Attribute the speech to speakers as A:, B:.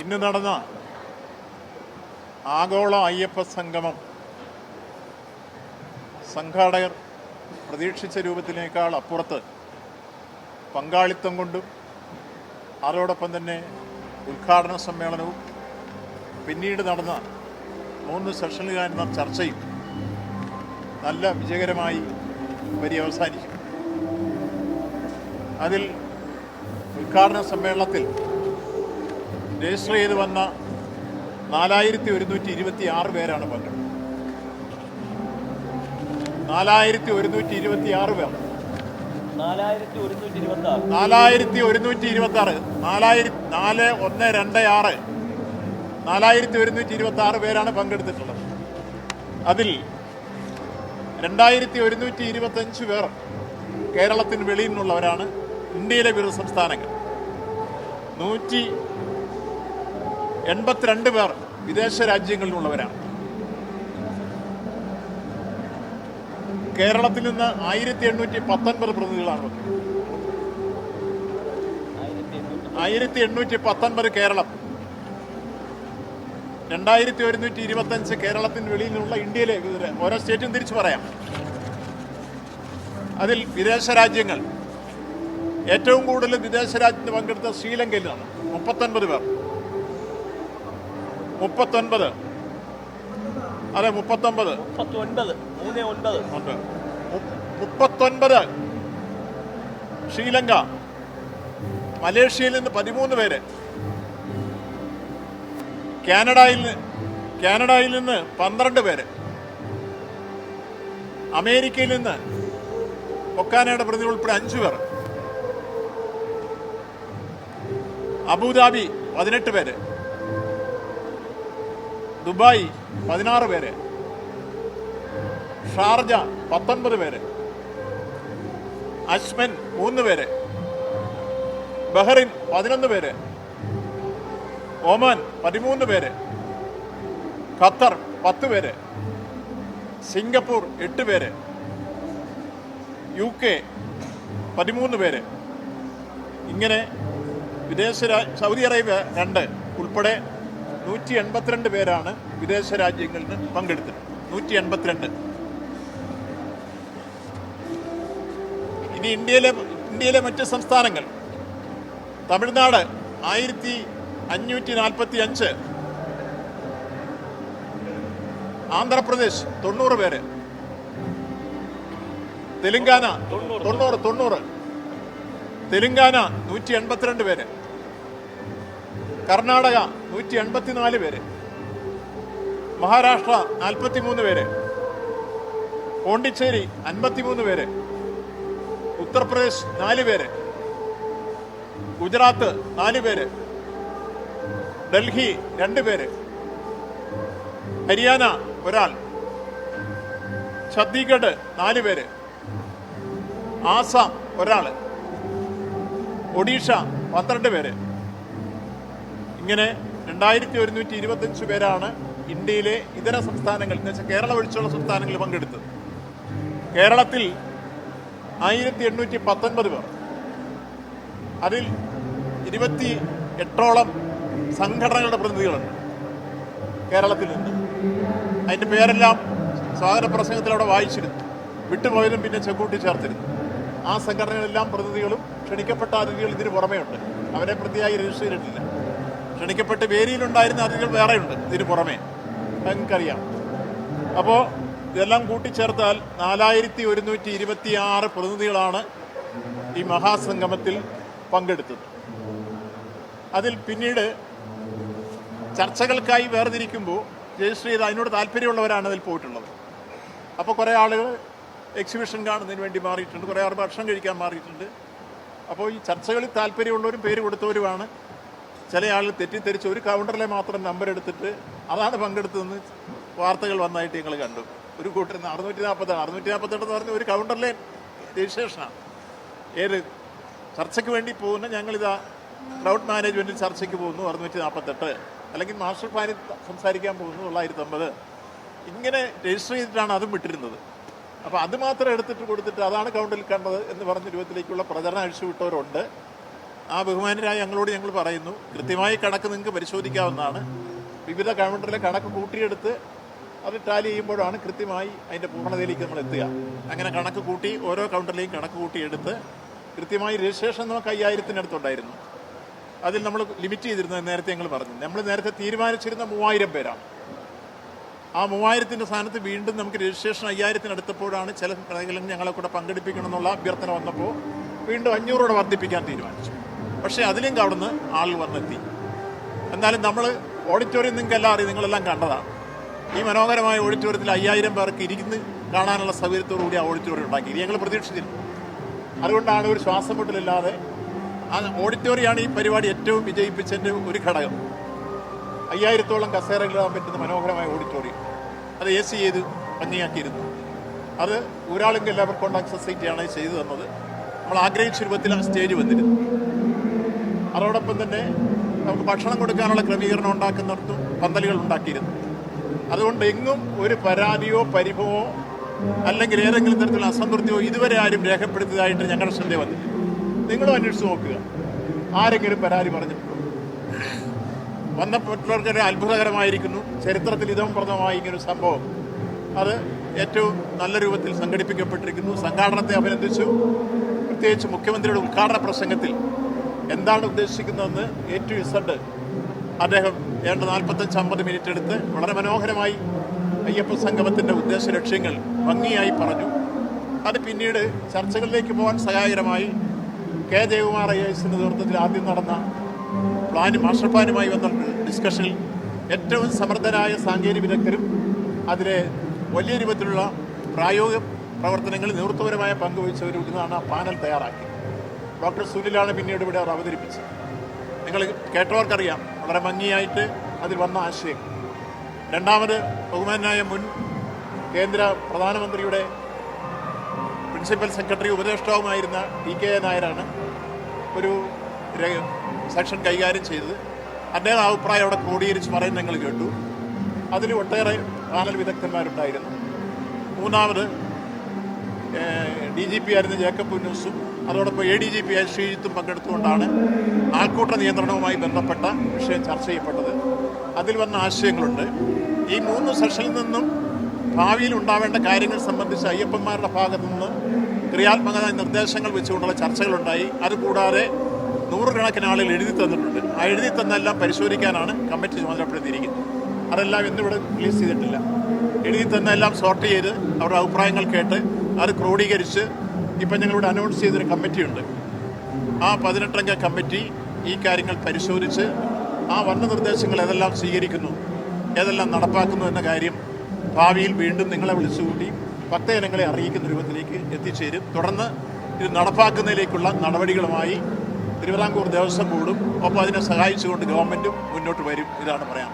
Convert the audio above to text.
A: ഇന്ന് നടന്ന ആഗോള അയ്യപ്പ സംഗമം സംഘാടകർ പ്രതീക്ഷിച്ച രൂപത്തിനേക്കാൾ അപ്പുറത്ത് പങ്കാളിത്തം കൊണ്ടും അതോടൊപ്പം തന്നെ ഉദ്ഘാടന സമ്മേളനവും പിന്നീട് നടന്ന മൂന്ന് സെഷനുകാരുന്ന ചർച്ചയും നല്ല വിജയകരമായി പര്യവസാനിച്ചു അതിൽ ഉദ്ഘാടന സമ്മേളനത്തിൽ രജിസ്റ്റർ ചെയ്ത് വന്ന നാലായിരത്തി ഒരുന്നൂറ്റി ഇരുപത്തി ആറ് പേരാണ് പങ്കെടുത്തത്. നാലായിരത്തി ഒരുന്നൂറ്റി ഇരുപത്തി ആറ് പേർ.
B: നാലായിരത്തി ഒരുന്നൂറ്റി ഇരുപത്തി ആറ്
A: നാലായിരത്തി നാല് ഒന്ന് രണ്ട് ആറ്. നാലായിരത്തി ഒരുന്നൂറ്റി ഇരുപത്തി ആറ് പേരാണ് പങ്കെടുത്തിട്ടുള്ളത്. അതിൽ രണ്ടായിരത്തി ഒരുന്നൂറ്റി ഇരുപത്തഞ്ച് പേർ കേരളത്തിന് വെളിയിൽ നിന്നുള്ളവരാണ്. ഇന്ത്യയിലെ വിവിധ സംസ്ഥാനങ്ങൾ. നൂറ്റി എൺപത്തിരണ്ട് പേർ വിദേശ രാജ്യങ്ങളിലുള്ളവരാണ്. കേരളത്തിൽ നിന്ന് ആയിരത്തി എണ്ണൂറ്റി പത്തൊൻപത് പ്രതിനിധികളാണ്
B: ആയിരത്തി എണ്ണൂറ്റി
A: പത്തൊൻപത് കേരളം. രണ്ടായിരത്തി ഒരുന്നൂറ്റി ഇരുപത്തഞ്ച് കേരളത്തിന് വെളിയിൽ നിന്നുള്ള ഇന്ത്യയിലെ ഓരോ സ്റ്റേറ്റും തിരിച്ചു പറയാം. അതിൽ വിദേശ രാജ്യങ്ങൾ ഏറ്റവും കൂടുതൽ വിദേശ രാജ്യത്ത് പങ്കെടുത്ത ശ്രീലങ്കയിലാണ്. മുപ്പത്തൊൻപത് പേർ. മുപ്പത്തൊൻപത്. അതെ മുപ്പത്തൊമ്പത്
B: മുപ്പത്തി ഒൻപത് മൂന്ന് ഒൻപത്.
A: ഉണ്ട്. മുപ്പത്തൊൻപത്. ശ്രീലങ്ക. മലേഷ്യയിൽ നിന്ന് പതിമൂന്ന് പേര്. കാനഡയിൽ നിന്ന് കാനഡയിൽ നിന്ന് പന്ത്രണ്ട് പേര്. അമേരിക്കയിൽ നിന്ന് ഒക്കാനയുടെ പ്രതി ഉൾപ്പെടെ അഞ്ചു പേർ. അബുദാബി പതിനെട്ട് പേര്. ദുബായ് പതിനാറ് പേര്. ഷാർജ പത്തൊൻപത് പേര്. അശ്മൻ മൂന്ന് പേര്. ബഹ്റിൻ പതിനൊന്ന് പേര്. ഒമാൻ പതിമൂന്ന് പേര്. ഖത്തർ പത്ത് പേര്. സിംഗപ്പൂർ എട്ട് പേര്. യു കെ പതിമൂന്ന് പേര്. ഇങ്ങനെ വിദേശ സൗദി അറേബ്യ രണ്ട് ഉൾപ്പെടെ നൂറ്റി എൺപത്തിരണ്ട് പേരാണ് വിദേശ രാജ്യങ്ങളിൽ നിന്ന് പങ്കെടുത്തത്. നൂറ്റി എൺപത്തിരണ്ട് ഇനി ഇന്ത്യയിലെ ഇന്ത്യയിലെ മറ്റ് സംസ്ഥാനങ്ങൾ. തമിഴ്നാട് ആയിരത്തി അഞ്ഞൂറ്റി നാൽപ്പത്തി അഞ്ച് ആന്ധ്രാപ്രദേശ് തൊണ്ണൂറ് പേര്. തെലുങ്കാന
B: തൊണ്ണൂറ്.
A: തൊണ്ണൂറ് തെലുങ്കാന നൂറ്റി എൺപത്തിരണ്ട് പേര്. കർണാടക നൂറ്റി എൺപത്തിനാല് പേര്. മഹാരാഷ്ട്ര നാൽപ്പത്തിമൂന്ന് പേര്. പോണ്ടിച്ചേരി അൻപത്തിമൂന്ന് പേര്. ഉത്തർപ്രദേശ് നാല് പേര്. ഗുജറാത്ത് നാല് പേര്. ഡൽഹി രണ്ട് പേര്. ഹരിയാന ഒരാൾ. ഛത്തീഗഡ് നാല് പേര്. ആസാം ഒരാൾ ഒഡീഷ പന്ത്രണ്ട് പേര്. ഇങ്ങനെ രണ്ടായിരത്തി ഒരുന്നൂറ്റി ഇരുപത്തഞ്ച് പേരാണ് ഇന്ത്യയിലെ ഇതര സംസ്ഥാനങ്ങൾ എന്ന് വെച്ചാൽ കേരളം ഒഴിച്ചുള്ള സംസ്ഥാനങ്ങളിൽ പങ്കെടുത്തത്. കേരളത്തിൽ ആയിരത്തി എണ്ണൂറ്റി പത്തൊൻപത് പേർ. അതിൽ ഇരുപത്തി എട്ടോളം സംഘടനകളുടെ പ്രതിനിധികളുണ്ട് കേരളത്തിൽ നിന്ന്. അതിന്റെ പേരെല്ലാം സ്വാഗത പ്രസംഗത്തിൽ അവിടെ വായിച്ചിരുന്നു. വിട്ടുപോയതും പിന്നെ ചെക്കൂട്ടി ചേർത്തിരുന്നു. ആ സംഘടനകളെല്ലാം പ്രതിനിധികളും ക്ഷണിക്കപ്പെട്ട അതിഥികൾ ഇതിന് പുറമേ ഉണ്ട് അവരെ പ്രതിയായി രജിസ്റ്റർ ചെയ്തിട്ടില്ല. ക്ഷണിക്കപ്പെട്ട് വേരിയിലുണ്ടായിരുന്ന അതിഥികൾ വേറെയുണ്ട്. ഇതിന് പുറമേ. നിങ്ങൾക്കറിയാം അപ്പോൾ ഇതെല്ലാം കൂട്ടിച്ചേർത്താൽ നാലായിരത്തി ഒരുന്നൂറ്റി ഇരുപത്തി ആറ് പ്രതിനിധികളാണ് ഈ മഹാസംഗമത്തിൽ പങ്കെടുത്തത്. അതിൽ പിന്നീട് ചർച്ചകൾക്കായി വേർതിരിക്കുമ്പോൾ രജിസ്റ്റർ ചെയ്ത് അതിനോട് താല്പര്യമുള്ളവരാണ് അതിൽ പോയിട്ടുള്ളത്. അപ്പോൾ കുറേ ആളുകൾ എക്സിബിഷൻ കാണുന്നതിന് വേണ്ടി മാറിയിട്ടുണ്ട്. കുറേ ആൾ ഭക്ഷണം കഴിക്കാൻ മാറിയിട്ടുണ്ട്. അപ്പോൾ ഈ ചർച്ചകളിൽ താല്പര്യമുള്ളവരും പേര് കൊടുത്തവരുമാണ് ചില ആളുകൾ തെറ്റിദ്ധരിച്ച് ഒരു കൗണ്ടറിലെ മാത്രം നമ്പർ എടുത്തിട്ട് അതാണ് പങ്കെടുത്തതെന്ന് വാർത്തകൾ വന്നായിട്ട് ഞങ്ങൾ കണ്ടു. ഒരു കൂട്ടർ അറുന്നൂറ്റി നാൽപ്പത്തെട്ട് അറുന്നൂറ്റി നാൽപ്പത്തെട്ട് എന്ന് പറഞ്ഞ ഒരു കൗണ്ടറിലെ രജിസ്ട്രേഷനാണ്. ഏത് ചർച്ചയ്ക്ക് വേണ്ടി പോകുന്ന ഞങ്ങളിതാ ക്രൗഡ് മാനേജ്മെന്റിൽ ചർച്ചയ്ക്ക് പോകുന്നു അറുന്നൂറ്റി നാൽപ്പത്തെട്ട് അല്ലെങ്കിൽ മാസ്റ്റർ പ്ലാനിൽ സംസാരിക്കാൻ പോകുന്നു തൊള്ളായിരത്തി അമ്പത് ഇങ്ങനെ രജിസ്റ്റർ ചെയ്തിട്ടാണ് അതും വിട്ടിരുന്നത്. അപ്പോൾ അത് മാത്രം എടുത്തിട്ട് കൊടുത്തിട്ട് അതാണ് കൗണ്ടിൽ കണ്ടത് എന്ന് പറഞ്ഞ രൂപത്തിലേക്കുള്ള പ്രചരണം അഴിച്ചുവിട്ടവരുണ്ട് ആ ബഹുമാനരായ ഞങ്ങളോട് ഞങ്ങൾ പറയുന്നു കൃത്യമായി കണക്ക് നിങ്ങൾക്ക് പരിശോധിക്കാവുന്നതാണ്. വിവിധ കൗണ്ടറിലെ കണക്ക് കൂട്ടിയെടുത്ത് അത് ടാലി ചെയ്യുമ്പോഴാണ് കൃത്യമായി അതിന്റെ പൂർണതയിലേക്ക് നമ്മൾ എത്തുക. അങ്ങനെ കണക്ക് കൂട്ടി ഓരോ കൗണ്ടറിലെയും കണക്ക് കൂട്ടിയെടുത്ത് കൃത്യമായി രജിസ്ട്രേഷൻ നമുക്ക് അയ്യായിരത്തിനടുത്തുണ്ടായിരുന്നു അതിൽ നമ്മൾ ലിമിറ്റ് ചെയ്തിരുന്നത് നേരത്തെ ഞങ്ങൾ പറഞ്ഞു. നമ്മൾ നേരത്തെ തീരുമാനിച്ചിരുന്ന മൂവായിരം പേരാണ്. ആ മൂവായിരത്തിന്റെ സ്ഥാനത്ത് വീണ്ടും നമുക്ക് രജിസ്ട്രേഷൻ അയ്യായിരത്തിനടുത്തപ്പോഴാണ് ചില കടകളിൽ ഞങ്ങളെ കൂടെ പങ്കെടുപ്പിക്കണമെന്നുള്ള അഭ്യർത്ഥന വന്നപ്പോൾ വീണ്ടും അഞ്ഞൂറോടെ വർദ്ധിപ്പിക്കാൻ തീരുമാനിച്ചു. പക്ഷേ അതിലും കവിടുന്ന് ആളുകൾ വന്നെത്തി. എന്നാലും നമ്മൾ ഓഡിറ്റോറിയം നിങ്ങൾക്ക് എല്ലാം അറിയാം നിങ്ങളെല്ലാം കണ്ടതാണ്. ഈ മനോഹരമായ ഓഡിറ്റോറിയത്തിൽ അയ്യായിരം പേർക്ക് ഇരിക്കുന്നു കാണാനുള്ള സൗകര്യത്തോടു കൂടി ആ ഓഡിറ്റോറിയം ഉണ്ടാക്കി. ഇത് ഞങ്ങൾ പ്രതീക്ഷിച്ചിരുന്നു. അതുകൊണ്ടാണ് ഒരു ശ്വാസം മുട്ടലില്ലാതെ ആ ഓഡിറ്റോറിയമാണ് ഈ പരിപാടി ഏറ്റവും വിജയിപ്പിച്ചതിന്റെ ഒരു ഘടകം. അയ്യായിരത്തോളം കസേരകളിടാൻ പറ്റുന്ന മനോഹരമായ ഓഡിറ്റോറിയം അത് എ സി ചെയ്ത് ഭംഗിയാക്കിയിരുന്നു. അത് ഒരാളെങ്കിലും എല്ലാവർക്കും കോണ്ടാക്ട് സൊസൈറ്റിയാണ് ചെയ്തു തന്നത്. നമ്മൾ ആഗ്രഹിച്ച രൂപത്തിൽ ആ സ്റ്റേജ് വന്നിരുന്നു. അതോടൊപ്പം തന്നെ നമുക്ക് ഭക്ഷണം കൊടുക്കാനുള്ള ക്രമീകരണം ഉണ്ടാക്കുന്നിടത്തും പന്തലുകൾ ഉണ്ടാക്കിയിരുന്നു. അതുകൊണ്ട് എങ്ങും ഒരു പരാതിയോ പരിഭവമോ അല്ലെങ്കിൽ ഏതെങ്കിലും തരത്തിലുള്ള അസംതൃപ്തിയോ ഇതുവരെ ആരും രേഖപ്പെടുത്തിയതായിട്ട് ഞങ്ങളുടെ ശ്രദ്ധ വന്നില്ല നിങ്ങളും അന്വേഷിച്ച് നോക്കുക. ആരെങ്കിലും പരാതി പറഞ്ഞിട്ടുണ്ടോ? വന്ന വന്നപ്പെട്ടവർക്ക് അത്ഭുതകരമായിരിക്കുന്നു. ചരിത്രത്തിൽ ഇതം ഇങ്ങനൊരു സംഭവം. അത് ഏറ്റവും നല്ല രൂപത്തിൽ സംഘടിപ്പിക്കപ്പെട്ടിരിക്കുന്നു. സംഘാടനത്തെ അഭിനന്ദിച്ചു. പ്രത്യേകിച്ച് മുഖ്യമന്ത്രിയുടെ ഉദ്ഘാടന പ്രസംഗത്തിൽ എന്താണ് ഉദ്ദേശിക്കുന്നതെന്ന് എ ടു ഇസഡ് അദ്ദേഹം ഏണ്ട നാൽപ്പത്തഞ്ച് അമ്പത് മിനിറ്റ് എടുത്ത് വളരെ മനോഹരമായി അയ്യപ്പ സംഗമത്തിന്റെ ഉദ്ദേശ ലക്ഷ്യങ്ങൾ ഭംഗിയായി പറഞ്ഞു. അത് പിന്നീട് ചർച്ചകളിലേക്ക് പോകാൻ സഹായകരമായി കെ ജയകുമാർ ഐ എസിന്റെ നേതൃത്വത്തിൽ ആദ്യം നടന്ന പ്ലാൻ മാസ്റ്റർ പ്ലാനുമായി വന്ന ഡിസ്കഷനിൽ ഏറ്റവും സമർത്ഥരായ സാങ്കേതിക വിദഗ്ധരും അതിലെ വലിയ രൂപത്തിലുള്ള പ്രായോഗിക പ്രവർത്തനങ്ങളിൽ നേതൃത്വപരമായ പങ്കുവഹിച്ചവരും ഇന്നാണ് ആ പാനൽ തയ്യാറാക്കി ഡോക്ടർ സുനിലാണ് പിന്നീട് ഇവിടെ അവർ അവതരിപ്പിച്ചത്. നിങ്ങൾ കേട്ടവർക്കറിയാം വളരെ ഭംഗിയായിട്ട് അതിൽ വന്ന ആശയം. രണ്ടാമത് ബഹുമാനായ മുൻ കേന്ദ്ര പ്രധാനമന്ത്രിയുടെ പ്രിൻസിപ്പൽ സെക്രട്ടറി ഉപദേഷ്ടാവുമായിരുന്ന ടി കെ നായരാണ് ഒരു സെക്ഷൻ കൈകാര്യം ചെയ്തത്. അദ്ദേഹം അഭിപ്രായം അവിടെ ക്രോഡീകരിച്ച് പറയുന്നത് നിങ്ങൾ കേട്ടു. അതിൽ ഒട്ടേറെ പാനൽ വിദഗ്ധന്മാരുണ്ടായിരുന്നു. മൂന്നാമത് ഡി ജി പി ആയിരുന്ന ജേക്കബ് പുന്നൂസും അതോടൊപ്പം എ ഡി ജി പി ആയി ശ്രീജിത്തും പങ്കെടുത്തുകൊണ്ടാണ് ആൾക്കൂട്ട നിയന്ത്രണവുമായി ബന്ധപ്പെട്ട വിഷയം ചർച്ച ചെയ്യപ്പെട്ടത്. അതിൽ വന്ന ആശയങ്ങളുണ്ട്. ഈ മൂന്ന് സെഷനിൽ നിന്നും ഭാവിയിൽ ഉണ്ടാവേണ്ട കാര്യങ്ങൾ സംബന്ധിച്ച് അയ്യപ്പന്മാരുടെ ഭാഗത്തു നിന്ന് ക്രിയാത്മകമായ നിർദ്ദേശങ്ങൾ വെച്ചുകൊണ്ടുള്ള ചർച്ചകളുണ്ടായി. അതുകൂടാതെ നൂറുകണക്കിന് ആളുകൾ എഴുതി തന്നിട്ടുണ്ട്. ആ എഴുതി തന്നെല്ലാം പരിശോധിക്കാനാണ് കമ്മിറ്റി ചുമതലപ്പെടുത്തിയിരിക്കുന്നത്. അതെല്ലാം ഇന്നിവിടെ റിലീസ് ചെയ്തിട്ടില്ല. എഴുതി തന്നെല്ലാം സോർട്ട് ചെയ്ത് അവരുടെ അഭിപ്രായങ്ങൾ കേട്ട് അത് ക്രോഡീകരിച്ച് ഇപ്പം ഞങ്ങളിവിടെ അനൗൺസ് ചെയ്തൊരു കമ്മിറ്റിയുണ്ട്. ആ പതിനെട്ടംഗ കമ്മിറ്റി ഈ കാര്യങ്ങൾ പരിശോധിച്ച് ആ വർണ നിർദ്ദേശങ്ങൾ ഏതെല്ലാം സ്വീകരിക്കുന്നു ഏതെല്ലാം നടപ്പാക്കുന്നു എന്ന കാര്യം ഭാവിയിൽ വീണ്ടും നിങ്ങളെ വിളിച്ചുകൂട്ടി ഭക്തജനങ്ങളെ അറിയിക്കുന്ന രൂപത്തിലേക്ക് എത്തിച്ചേരും. തുടർന്ന് ഇത് നടപ്പാക്കുന്നതിലേക്കുള്ള നടപടികളുമായി തിരുവിതാംകൂർ ദേവസ്വം ബോർഡും ഒപ്പം അതിനെ സഹായിച്ചുകൊണ്ട് ഗവൺമെന്റും മുന്നോട്ട് വരും ഇതാണ് പറയാൻ